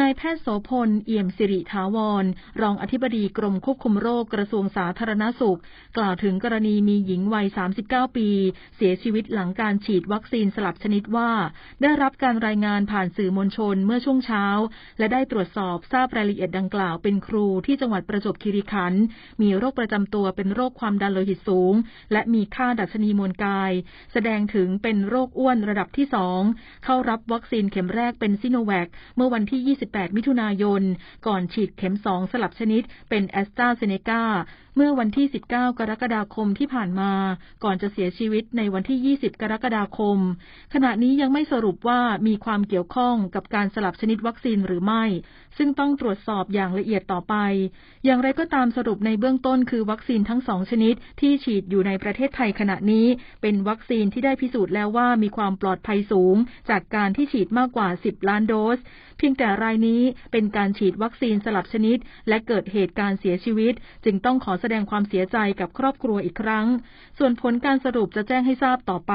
นายแพทย์โสพล เอี่ยมสิริถาวร รองอธิบดีกรมควบคุมโรคกระทรวงสาธารณสุข กล่าวถึงกรณีมีหญิงวัย 39 ปี เสียชีวิตหลังการฉีดวัคซีนสลับชนิดว่า ได้รับการรายงานผ่านสื่อมวลชนเมื่อช่วงเช้า และได้ตรวจสอบทราบรายละเอียดดังกล่าวเป็นครูที่จังหวัดประจวบคีรีขันธ์มีโรคประจำตัวเป็นโรคความดันโลหิตสูง และมีค่าดัชนีมวลกาย แสดงถึงเป็นโรคอ้วนระดับที่สองเข้ารับวัคซีนเข็มแรกเป็นซิโนแวคเมื่อวันที่28 มิถุนายน ก่อนฉีดเข็ม 2 สลับชนิดเป็นแอสตราเซเนกาเมื่อวันที่ 19 กรกฎาคมที่ผ่านมา ก่อนจะเสียชีวิตในวันที่ 20 กรกฎาคม ขณะนี้ยังไม่สรุปว่ามีความเกี่ยวข้องกับการสลับชนิดวัคซีนหรือไม่ ซึ่งต้องตรวจสอบอย่างละเอียดต่อไป อย่างไรก็ตามสรุปในเบื้องต้นคือวัคซีนทั้งสองชนิดที่ฉีดอยู่ในประเทศไทยขณะนี้ เป็นวัคซีนที่ได้พิสูจน์แล้วว่ามีความปลอดภัยสูง จากการที่ฉีดมากกว่า 10 ล้านโดส เพียงแต่รายนี้เป็นการฉีดวัคซีนสลับชนิด และเกิดเหตุการณ์เสียชีวิต จึงต้องขอแสดงความเสียใจกับครอบครัวอีกครั้ง ส่วนผลการสรุปจะแจ้งให้ทราบต่อไป